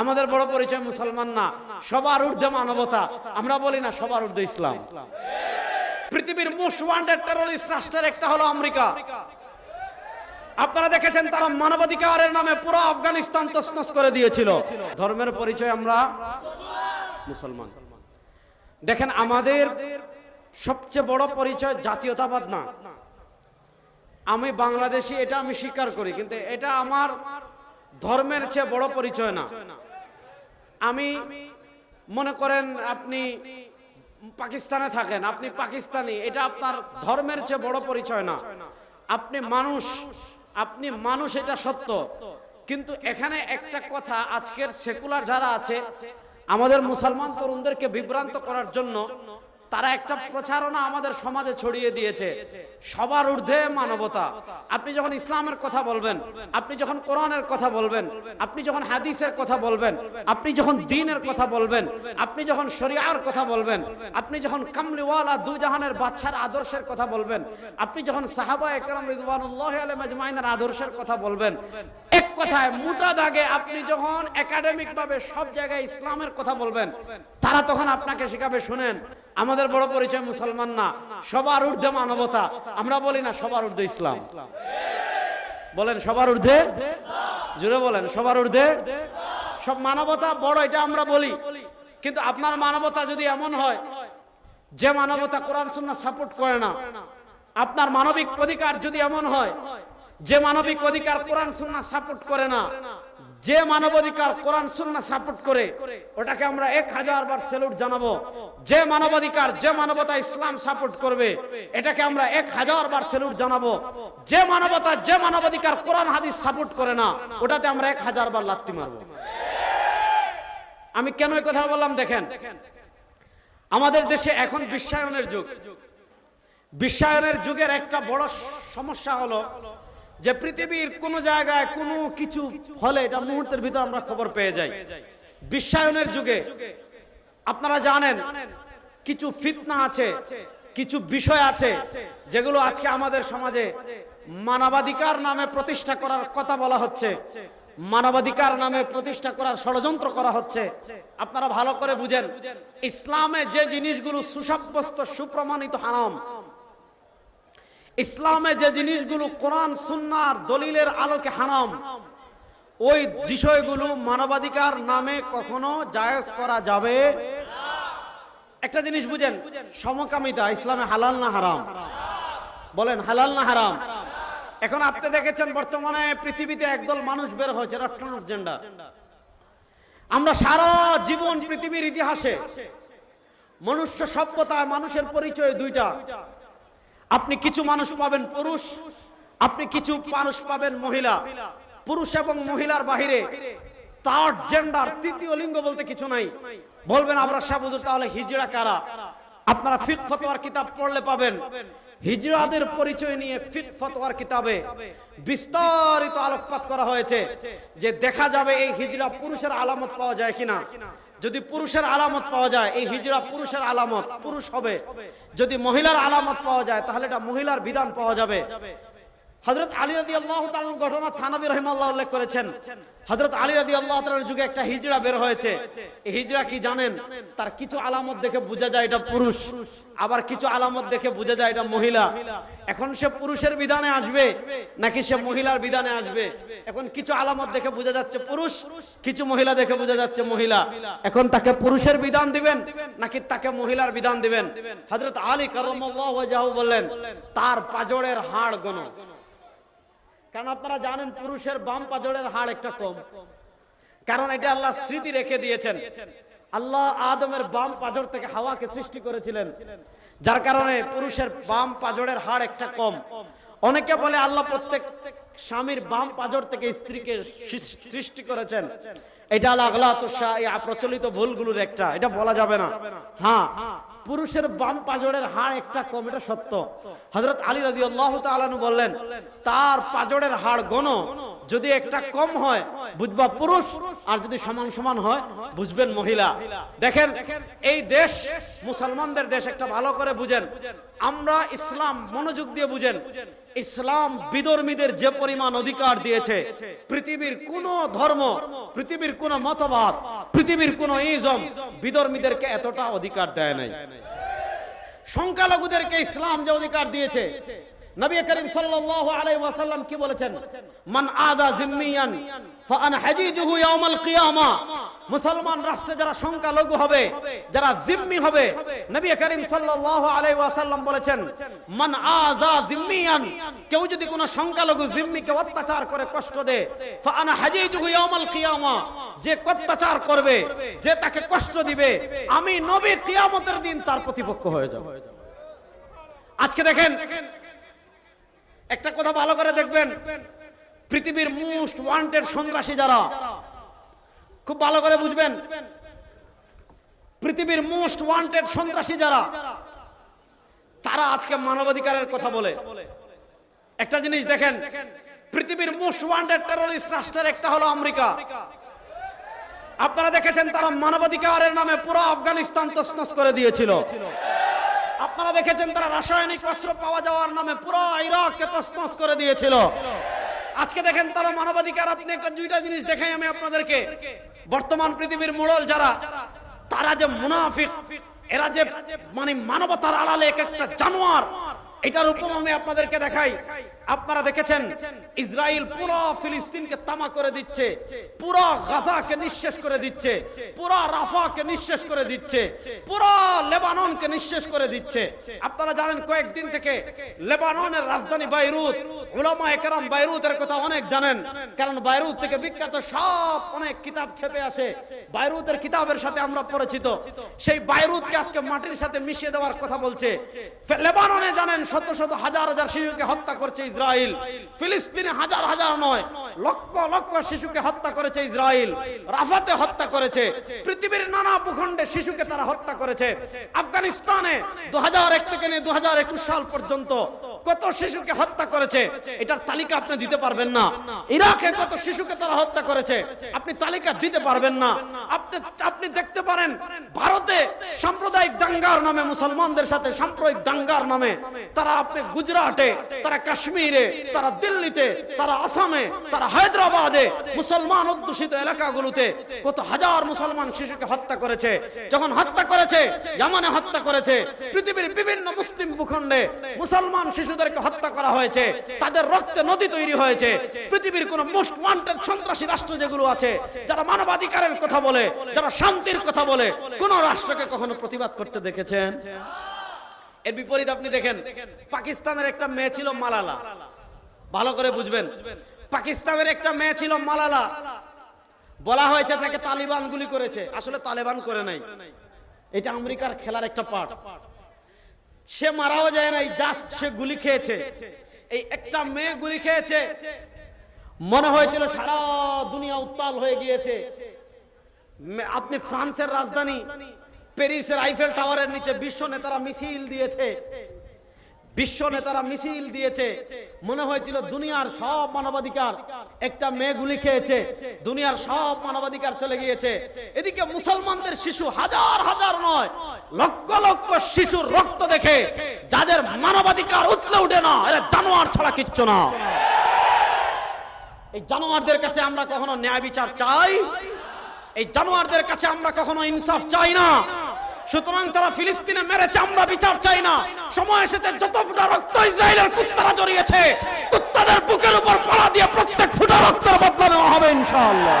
আমাদের বড় পরিচয় মুসলমান না, সবার ঊর্ধ্বে মানবতা। আমরা বলি না সবার ঊর্ধ্বে ইসলাম। পৃথিবীর মোস্ট ওয়ান্টেড টেরোরিস্ট রাষ্ট্রের একটা হলো আমেরিকা। আপনারা দেখেছেন তারা মানবাধিকারের নামে পুরো আফগানিস্তান তছনছ করে দিয়েছিল। ধর্মের পরিচয় আমরা মুসলমান। দেখেন, আমাদের সবচেয়ে বড় পরিচয় জাতীয়তাবাদ না। আমি বাংলাদেশি, এটা আমি স্বীকার করি, কিন্তু এটা আমার ধর্মের চেয়ে বড় পরিচয় না। আমি মনে করেন আপনি পাকিস্তানে থাকেন, আপনি পাকিস্তানি, এটা আপনার ধর্মের চেয়ে বড় পরিচয় না। আপনি মানুষ আপনি মানুষ এটা সত্য। কিন্তু এখানে একটা কথা, আজকের সেকুলার যারা আছে, আমাদের মুসলমান তরুণদেরকে বিভ্রান্ত করার জন্য তারা একটা প্রচারণা আমাদের সমাজে ছড়িয়ে দিয়েছে। সবার ঊর্ধ্বে মানবতা। আপনি যখন ইসলামের কথা বলবেন, আপনি যখন কোরআনের কথা বলবেন, আপনি যখন হাদিসের কথা বলবেন, আপনি যখন দিনের কথা বলবেন, আপনি যখন শরিয়ার কথা বলবেন, আপনি যখন কামলিওয়ালা দু জাহানের বাচ্চার আদর্শের কথা বলবেন, আপনি যখন সাহাবা একরাম রিদওয়ানুল্লাহ আলাইহিম আজমাইনের আদর্শের কথা বলবেন, এক কথায় মোটা দাগে আপনি যখন একাডেমিক ভাবে সব জায়গায় ইসলামের কথা বলবেন, তারা তখন আপনাকে শেখাবে, শুনেন আমাদের বড় পরিচয় মুসলমান না, সবার ঊর্ধ্বে মানবতা। আমরা বলি না সবার ঊর্ধ্বে ইসলাম। বলেন, সবার ঊর্ধ্বে? জুড়ে বলেন, সবার ঊর্ধ্বে? সব মানবতা বড়, এটা আমরা বলি। কিন্তু আপনার মানবতা যদি এমন হয়, যে মানবতা কোরআন, সুন্নাহ সাপোর্ট করে না, আপনার মানবিক অধিকার যদি এমন হয়, যে মানবিক অধিকার কোরআন, সুন্নাহ সাপোর্ট করে না যে মানবাধিকার কোরআন, সুন্নাহ সাপোর্ট করে, ওটাকে আমরা এক হাজার বার স্যালুট জানাব। যে মানবাধিকার, যে মানবতা ইসলাম সাপোর্ট করবে, এটাকে আমরা এক হাজার বার স্যালুট জানাব। যে মানবতা, যে মানবাধিকার কোরআন, হাদিস সাপোর্ট করে না, ওটাতে আমরা এক হাজার বার লাত্তি মারবো। আমি কেন এই কথা বললাম? দেখেন, আমাদের দেশে এখন বিশ্বায়নের যুগ। বিশ্বায়নের যুগের একটা বড় সমস্যা হলো যে পৃথিবীর কোন জায়গায় কোনো কিছু হলে এটা মুহূর্তের ভিতর আমরা খবর পেয়ে যাই। বিশ্বায়নের যুগে আপনারা জানেন কিছু ফিতনা আছে, কিছু বিষয় আছে যেগুলো আজকে আমাদের সমাজে মানবাধিকার নামে প্রতিষ্ঠা করার কথা বলা হচ্ছে। মানবাধিকার নামে প্রতিষ্ঠা করার ষড়যন্ত্র করা হচ্ছে। আপনারা ভালো করে বুঝেন, ইসলামে যে জিনিসগুলো সুসাব্যস্ত, সুপ্রমাণিত হারাম ইসলামে যে জিনিসগুলো কোরআন সুন্নার দলিলের আলোকে হারাম, ওই বিষয়গুলো মানবাধিকার নামে কখনো জায়েজ করা যাবে একটা জিনিস বুঝেন, সমকামিতা ইসলামে হালাল না হারাম? বলেন, হালাল না হারাম? এখন আপনি দেখেছেন বর্তমানে পৃথিবীতে একদল মানুষ বের হয়েছে ট্রান্সজেন্ডার। আমরা সারা জীবন পৃথিবীর ইতিহাসে মনুষ্য সভ্যতায় মানুষের পরিচয় দুইটা। আপনি কিছু মানুষ পাবেন পুরুষ, আপনি কিছু মানুষ পাবেন মহিলা। পুরুষ এবং মহিলার বাহিরে থার্ড জেন্ডার তৃতীয় লিঙ্গ বলতে কিছু নাই। বলবেন আমরা সাবুজুর তাহলে হিজড়া কারা? আপনারা ফিট ফতোয়ার কিতাব পড়লে পাবেন। হিজড়াদের পরিচয় নিয়ে ফিট ফতোয়ার কিতাবে বিস্তারিত আলোকপাত করা হয়েছে যে দেখা যাবে এই হিজড়া পুরুষের আলামত পাওয়া যায় কিনা। যদি পুরুষের আলামত পাওয়া যায়, এই হিজরা পুরুষের আলামত, পুরুষ হবে। যদি মহিলার আলামত পাওয়া যায়, তাহলে এটা মহিলার বিধান পাওয়া যাবে। হজরত আলী রাদি আল্লাহ ঘটনা থানাবি রহিমাল্লাহ উল্লেখ করেছেন। হজরত আলী রাদি আল্লাহ যুগে একটা হিজড়া বের হয়েছে। এই হিজড়া কি জানেন? তার কিছু আলামত দেখে বোঝা যায় এটা পুরুষ। আবার কিছু আলামত দেখে বোঝা যায় এটা মহিলা। এখন সে পুরুষের বিধানে আসবে নাকি সে মহিলার বিধানে আসবে? এখন কিছু আলামত দেখে বোঝা যাচ্ছে পুরুষ, কিছু মহিলা দেখে বোঝা যাচ্ছে মহিলা। এখন তাকে পুরুষের বিধান দিবেন নাকি তাকে মহিলার বিধান দিবেন? হজরত আলী কারমাল্লাহ বললেন, তার পাজরের হাড় গণ কারণ আপনারা জানেন পুরুষের বাম পাজরের হাড় একটা কম। কারণ এটা আল্লাহ স্মৃতি রেখে দিয়েছেন। আল্লাহ আদমের বাম পাজর থেকে হাওয়াকে সৃষ্টি করেছিলেন। যার কারণে পুরুষের বাম পাজরের হাড় একটা কম। অনেকে বলে আল্লাহ প্রত্যেক স্বামীর বাম পাজর থেকে স্ত্রীকে সৃষ্টি করেছেন। এটা তো প্রচলিত ভুলগুলোর একটা। এটা বলা যাবে না। হ্যাঁ। পুরুষের বাম পাজরের হাড় একটা কম, এটা সত্য। হজরত আলী রাজি আল্লাহ বললেন, তার পাজরের হাড় গণ যদি একটা কম হয়, বুঝবা পুরুষ, আর যদি সমান সমান হয়, বুঝবেন মহিলা। দেখেন, এই দেশ, মুসলমানদের দেশ একটা ভালো করে বুঝেন। আমরা ইসলাম মনোযোগ দিয়ে বুঝেন। ইসলাম বিধর্মীদের যে পরিমাণ অধিকার দিয়েছে, পৃথিবীর কোন ধর্ম, পৃথিবীর কোন মতবাদ, পৃথিবীর কোন ইজম বিধর্মীদেরকে এতটা অধিকার দেয় নাই। সংখ্যালঘুদেরকে ইসলাম যে অধিকার দিয়েছে নবী করিম সাল্লাল্লাহু আলাইহি ওয়াসাল্লাম কি বলেছেন? মান আযা জিম্মিয়ান, ফাআন হাজিজুহু ইয়াউমাল কিয়ামা। মুসলমান রাষ্ট্রে যারা সংখ্যালঘু হবে, যারা জিম্মি হবে, নবী করিম সাল্লাল্লাহু আলাইহি ওয়াসাল্লাম বলেছেন, মান আযা জিম্মিয়ান, কেউ যদি কোনো সংখ্যালঘু জিম্মিকে অত্যাচার করে কষ্ট দেয় ফাআন হাজিজুহু ইয়াউমাল কিয়ামা, যে অত্যাচার করবে, যে তাকে কষ্ট দিবে, আমি নবী কিয়ামতের দিন তার প্রতিপক্ষ হয়ে যাব। আজকে দেখেন একটা কথা ভালো করে দেখবেন। পৃথিবীর মোস্ট ওয়ান্টেড সন্ত্রাসী যারা, খুব ভালো করে বুঝবেন। পৃথিবীর মোস্ট ওয়ান্টেড সন্ত্রাসী যারা, তারা আজকে মানবাধিকারের কথা বলে। একটা জিনিস দেখেন, পৃথিবীর মোস্ট ওয়ান্টেড টেরোরিস্ট রাষ্ট্রের একটা হলো আমেরিকা। আপনারা দেখেছেন তারা মানবাধিকারের নামে পুরো আফগানিস্তান তছনছ করে দিয়েছিল। আপনারা দেখেছেন তারা রাসায়নিক অস্ত্র পাওয়া যাওয়ার নামে পুরো ইরাককে তসমস করে দিয়েছিল। আজকে দেখেন তারা মানবাধিকার, আপনি একটা দুইটা জিনিস দেখাই আমি আপনাদেরকে। বর্তমান পৃথিবীর মোড়ল যারা, তারা যে মুনাফিক, এরা যে মানে মানবতার আড়ালে এক একটা জানোয়ার, এটার উপর আমি আপনাদেরকে দেখাই। আপনারা দেখেছেন? ইসরায়েল পুরো ফিলিস্তিনকে তামা করে দিচ্ছে, পুরো গাজাকে নিঃশেষ করে দিচ্ছে, পুরো রাফাকে নিঃশেষ করে দিচ্ছে, পুরো লেবাননকে নিঃশেষ করে দিচ্ছে। আপনারা জানেন, কয়েকদিন থেকে লেবাননের রাজধানী বাইরুত, উলামা একরাম বাইরুতের কথা অনেক জানেন। কারণ বাইরুত থেকে বিখ্যাত সব অনেক কিতাব ছেপে আসে। বাইরুতের কিতাবের সাথে আমরা পরিচিত। সেই বাইরুতকে আজকে মাটির সাথে মিশিয়ে দেওয়ার কথা বলছে। লেবাননে জানেন, শত শত হাজার হাজার শিশুকে হত্যা করছে ইসরায়েল ফিলিস্তিনে হাজার হাজার নয়, লক্ষ লক্ষ শিশুকে হত্যা করেছে ইসরায়েল রাফাতে হত্যা করেছে। পৃথিবীর নানা ভূখণ্ডে শিশুকে তারা হত্যা করেছে। আফগানিস্তানে দু হাজার এক থেকে দু হাজার একুশ সাল পর্যন্ত কত শিশুকে হত্যা করেছে এটার তালিকা আপনি দিতে পারবেন না। ইরাকে কত শিশুকে তারা হত্যা করেছে আপনি তালিকা দিতে পারবেন না। আপনি আপনি দেখতে পারেন ভারতে সাম্প্রদায়িক দাঙ্গার নামে মুসলমানদের সাথে সাম্প্রদায়িক দাঙ্গার নামে তারা আপনি গুজরাটে তারা কাশ্মীরে তারা দিল্লিতে তারা আসামে তারা হায়দ্রাবাদে মুসলমান অধ্যুষিত এলাকাগুলোতে কত হাজার মুসলমান শিশুকে হত্যা করেছে। যখন হত্যা করেছে ইয়ামানে হত্যা করেছে পৃথিবীর বিভিন্ন মুসলিম ভূখণ্ডে মুসলমান শিশুদেরকে হত্যা করা হয়েছে, তাদের রক্তে নদী তৈরি হয়েছে, পৃথিবীর কোন মোস্ট ওয়ান্টেড সন্ত্রাসী রাষ্ট্র যেগুলো আছে, যারা মানবাধিকারের কথা বলে, যারা শান্তির কথা বলে, কোন রাষ্ট্রকে কখনো প্রতিবাদ করতে দেখেছেন? এর বিপরীত আপনি দেখেন, পাকিস্তানের একটা মেয়ে ছিল মালালা। ভালো করে বুঝবেন, পাকিস্তানের একটা মেয়ে ছিল মালালা। বলা হয়েছে তাকে তালিবান গুলি করেছে। আসলে তালেবান করে নাই। এটা আমেরিকার খেলার একটা পার্ট সে মারাও যায় নাই জাস্ট সে গুলি খেয়েছে। এই একটা মেয়ে গুলি খেয়েছে। মনে হয়েছিল সারা দুনিয়া উত্তাল হয়ে গিয়েছে। আপনি ফ্রান্সের রাজধানী, প্যারিসের আইফেল টাওয়ারের নিচে বিশ্ব নেতারা মিছিল দিয়েছে। বিশ্ব নেতারা মিছিল দিয়েছে। মনে হয়েছিল দুনিয়ার সব মানবাধিকার, একটা মেয়ে গুলি খেয়েছে। দুনিয়ার সব মানবাধিকার চলে গিয়েছে। এদিকে মুসলমানদের শিশু হাজার হাজার নয়, লক্ষ লক্ষ শিশুর রক্ত দেখে যাদের মানবাধিকার উতলে উঠে না, এরা জানোয়ার ছাড়া কিচ্ছু না। এই জানোয়ারদের কাছে আমরা কখনো ন্যায় বিচার চাই? এই জানোয়ারদের কাছে আমরা কখনো ইনসাফ চাই না। সুতরাং তারা ফিলিস্তিনে মেরেছে, আমরা বিচার চাই না। সময় এসেছে, যত ফুটা রক্ত ইসরায়েলের কুত্তারা জড়িয়েছে, কুত্তাদের বুকের উপর পড়া দিয়ে প্রত্যেক ফুটা রক্তের বদলা নেওয়া হবে ইনশাআল্লাহ।